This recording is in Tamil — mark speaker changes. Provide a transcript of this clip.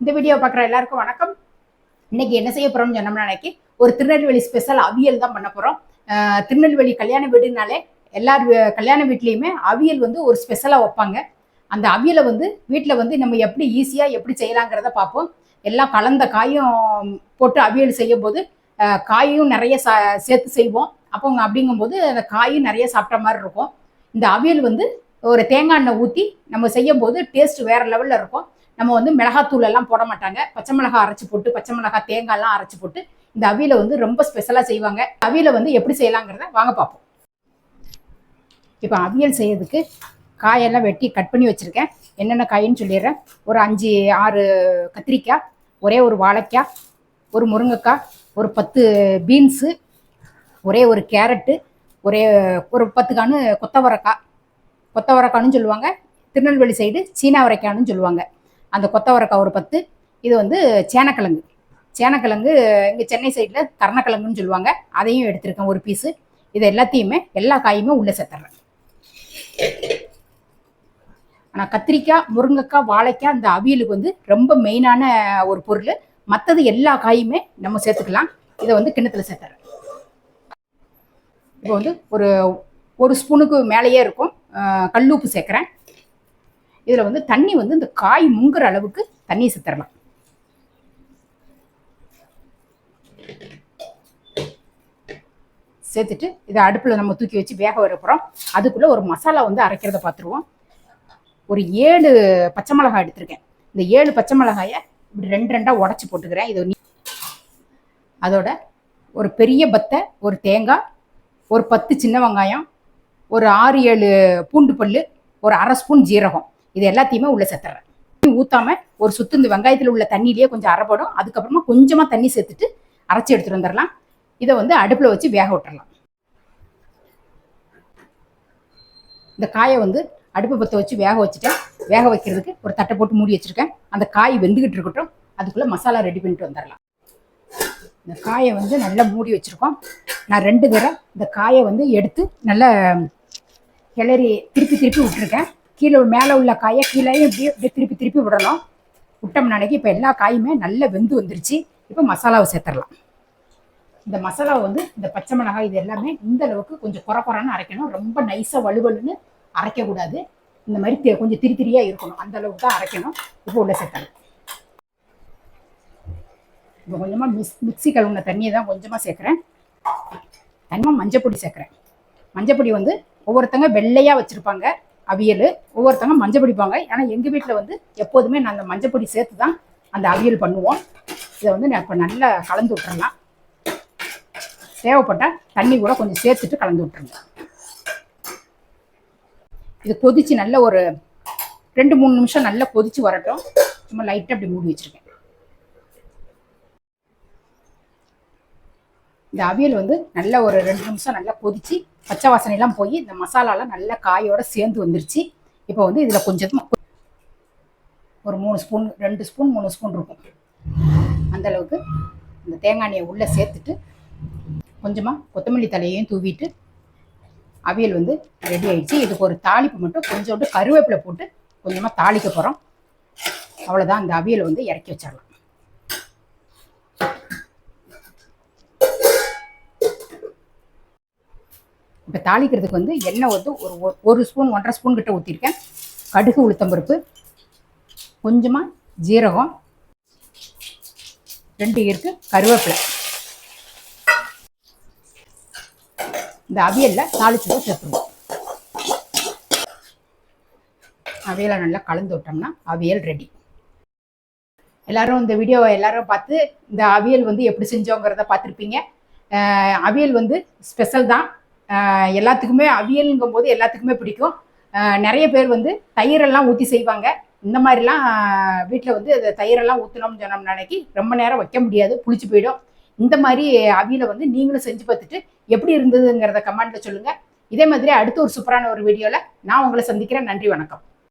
Speaker 1: இந்த வீடியோ பார்க்குற எல்லாருக்கும் வணக்கம். இன்னைக்கு என்ன செய்ய போகிறோம்னு சொன்னோம்னா இன்னைக்கு ஒரு திருநெல்வேலி ஸ்பெஷல் அவியல் தான் பண்ண போகிறோம் திருநெல்வேலி கல்யாண வீடுனாலே எல்லார் கல்யாண வீட்லேயுமே அவியல் வந்து ஒரு ஸ்பெஷலாக வைப்பாங்க. அந்த அவியலை வந்து வீட்டில் வந்து நம்ம எப்படி ஈஸியாக எப்படி செய்யலாங்கிறத பார்ப்போம். எல்லாம் கலந்த காயும் போட்டு அவியல் செய்யும் போது காயும் நிறைய சா சேர்த்து செய்வோம். அப்போ அப்படிங்கும்போது அந்த காயும் நிறைய சாப்பிட்ட மாதிரி இருக்கும். இந்த அவியல் வந்து ஒரு தேங்காய் எண்ணெய் ஊற்றி நம்ம செய்யும் போது டேஸ்ட் வேறு லெவலில் இருக்கும். நம்ம வந்து மிளகாத்தூள் எல்லாம் போட மாட்டாங்க. பச்சை மிளகாய் அரைச்சி போட்டு பச்சை மிளகாய் தேங்காய்லாம் அரைச்சி போட்டு இந்த அவியில வந்து ரொம்ப ஸ்பெஷலாக செய்வாங்க. அவியில வந்து எப்படி செய்யலாங்கிறத வாங்க பார்ப்போம். இப்போ அவியல் செய்யறதுக்கு காயெல்லாம் வெட்டி கட் பண்ணி வச்சுருக்கேன். என்னென்ன காயின்னு சொல்லிடுறேன். ஒரு அஞ்சு ஆறு கத்திரிக்காய் ஒரே ஒரு வாழைக்காய் ஒரு முருங்கைக்காய் ஒரு பத்து பீன்ஸு ஒரே ஒரு கேரட்டு ஒரே ஒரு பத்து கானு கொத்தவரக்காய். கொத்தவரக்கான்னு சொல்லுவாங்க. திருநெல்வேலி சைடு சீனா வரைக்கான்னு சொல்லுவாங்க. அந்த கொத்தவரக்காய் ஒரு பத்து. இது வந்து சேனக்கிழங்கு. சேனக்கிழங்கு இங்கே சென்னை சைடில் கர்ணக்கிழங்குன்னு சொல்லுவாங்க. அதையும் எடுத்திருக்கேன் ஒரு பீஸு இது எல்லாத்தையுமே எல்லா காயுமே உள்ளே சேர்த்துட்றேன் ஆனால் கத்திரிக்காய் முருங்கைக்காய் வாழைக்காய் இந்த அவியலுக்கு வந்து ரொம்ப மெயினான ஒரு பொருள். மற்றது எல்லா காயுமே நம்ம சேர்த்துக்கலாம். இதை வந்து கிண்ணத்தில் சேர்த்துறேன். இப்போ வந்து ஒரு ஒரு ஸ்பூனுக்கு மேலேயே இருக்கும். கல்லூப்பு கல்லுப்பு சேர்க்குறேன். இதில் வந்து தண்ணி வந்து இந்த காய் முங்குற அளவுக்கு தண்ணி சித்தரலாம் சேர்த்துட்டு இதை அடுப்பில் நம்ம தூக்கி வச்சு வேக வரப்புறோம் அதுக்குள்ளே ஒரு மசாலா வந்து அரைக்கிறத பார்த்துருவோம். ஒரு ஏழு பச்சை மிளகாய் எடுத்திருக்கேன். இந்த ஏழு பச்சை மிளகாயை இப்படி ரெண்டு ரெண்டாக உடச்சி போட்டுக்கிறேன். இது அதோட ஒரு பெரிய பத்தை ஒரு தேங்காய் ஒரு பத்து சின்ன வெங்காயம் ஒரு ஆறு ஏழு பூண்டு பல்லு ஒரு அரை ஸ்பூன் ஜீரகம். இது எல்லாத்தையுமே உள்ள சேர்த்துறேன் ஊத்தாம ஒரு சுத்து இந்த வெங்காயத்தில் உள்ள தண்ணியிலேயே கொஞ்சம் அரைப்படும் அதுக்கப்புறமா கொஞ்சமா தண்ணி சேர்த்துட்டு அரைச்சி எடுத்துட்டு வந்துடலாம் இதை வந்து அடுப்பில் வச்சு வேக விட்டுறலாம் இந்த காயை வந்து அடுப்பு பற்ற வச்சு வேக வச்சுட்டேன். வேக வைக்கிறதுக்கு ஒரு தட்டை போட்டு மூடி வச்சுருக்கேன். அந்த காய் வெந்துகிட்டு இருக்கட்டும். அதுக்குள்ளே மசாலா ரெடி பண்ணிட்டு வந்துடலாம் இந்த காயை வந்து நல்லா மூடி வச்சுருக்கோம். நான் ரெண்டு தடவை இந்த காயை வந்து எடுத்து நல்லா கிளறி திருப்பி திருப்பி விட்டுருக்கேன். கீழே மேலே உள்ள காயை கீழேயும் இப்படியே இப்படியே திருப்பி திருப்பி விடணும். விட்டோம்னாலேக்கு இப்போ எல்லா காயுமே நல்லா வெந்து வந்துருச்சு. இப்போ மசாலாவை சேர்த்துடலாம். இந்த மசாலாவை வந்து இந்த பச்சை மிளகாய் இது எல்லாமே இந்த அளவுக்கு கொஞ்சம் குறை குறைன்னு அரைக்கணும். ரொம்ப நைஸாக வலுவலுன்னு அரைக்கக்கூடாது இந்த மாதிரி தெ- கொஞ்சம் திரி திரியாக இருக்கணும். அந்த அளவுக்கு தான் அரைக்கணும். இப்போ உள்ள சேர்த்தலாம் இப்போ கொஞ்சமாக மிக்ஸ் மிக்ஸி கழுவுன தண்ணியை தான் கொஞ்சமாக சேர்க்குறேன். தனிமாக மஞ்சப்பொடி சேர்க்குறேன். மஞ்சப்பொடி வந்து ஒவ்வொருத்தங்க வெள்ளையாக வச்சுருப்பாங்க. அவியல். ஒவ்வொருத்தங்க மஞ்சள் பிடிப்பாங்க ஆனால் எங்கள் வீட்டில் வந்து எப்போதுமே நான் அந்த மஞ்சள் பொடி சேர்த்து தான் அந்த அவியல் பண்ணுவோம். இதை வந்து நான் இப்போ நல்லா கலந்து விட்டுறலாம். தேவைப்பட்டால் தண்ணி கூட கொஞ்சம் சேர்த்துட்டு கலந்து விட்டுருங்க இது கொதித்து நல்ல ஒரு ரெண்டு மூணு நிமிஷம் நல்லா கொதித்து வரட்டும். சும்மா லைட்டாக அப்படி மூடி வச்சுருக்கேன். இந்த அவியல் வந்து நல்ல ஒரு ரெண்டு நிமிஷம் நல்லா கொதிச்சு பச்சை வாசனைலாம் போய் இந்த மசாலாலாம் நல்லா காயோட சேர்ந்து வந்துருச்சு. இப்போ வந்து இதில் கொஞ்சம் ஒரு மூணு ஸ்பூன் ரெண்டு ஸ்பூன் மூணு ஸ்பூன் இருக்கும். அந்தளவுக்கு இந்த தேங்காய் எண்ணெயை உள்ளே சேர்த்துட்டு கொஞ்சமாக கொத்தமல்லி தலையையும் தூவிட்டு அவியல் வந்து ரெடி ஆயிடுச்சு. இதுக்கு ஒரு தாளிப்பு மட்டும் கொஞ்சோண்டு கருவேப்பிலை போட்டு கொஞ்சமாக தாளிக்க போகிறோம் அவ்வளோதான் அந்த அவியல் வந்து இறக்கி வச்சிடலாம். இப்போ தாளிக்கிறதுக்கு வந்து எண்ணெய் வந்து ஒரு ஒரு- ஒரு ஸ்பூன் ஒன்றரை ஸ்பூன் கிட்ட ஊற்றிருக்கேன் கடுகு உளுத்தம்பருப்பு கொஞ்சமாக ஜீரகம் ரெண்டு இருக்கு கருவேப்பிலை. இந்த அவியலில் தாளிச்சதை சேர்த்துருவோம். அவியலை நல்லா கலந்து விட்டோம்னா அவியல் ரெடி எல்லாரும் இந்த வீடியோவை எல்லாரும் பார்த்து இந்த அவியல் வந்து எப்படி செஞ்சோங்கிறத பார்த்துருப்பீங்க. அவியல் வந்து ஸ்பெஷல் தான். எல்லாத்துக்குமே அவியலுங்கும் போது எல்லாத்துக்குமே பிடிக்கும். நிறைய பேர் வந்து தயிரெல்லாம் ஊற்றி செய்வாங்க. இந்த மாதிரிலாம் வீட்டில் வந்து அந்த தயிரெல்லாம் ஊற்றினோம்னு சொன்னோம்னா அன்னைக்கு ரொம்ப நேரம் வைக்க முடியாது புளிச்சு போயிடும். இந்த மாதிரி அவியலை வந்து நீங்களும் செஞ்சு பார்த்துட்டு எப்படி இருந்ததுங்கிறத கமெண்ட்ல சொல்லுங்கள் இதே மாதிரி அடுத்த ஒரு சூப்பரான ஒரு வீடியோவில் நான் உங்களை சந்திக்கிறேன். நன்றி வணக்கம்.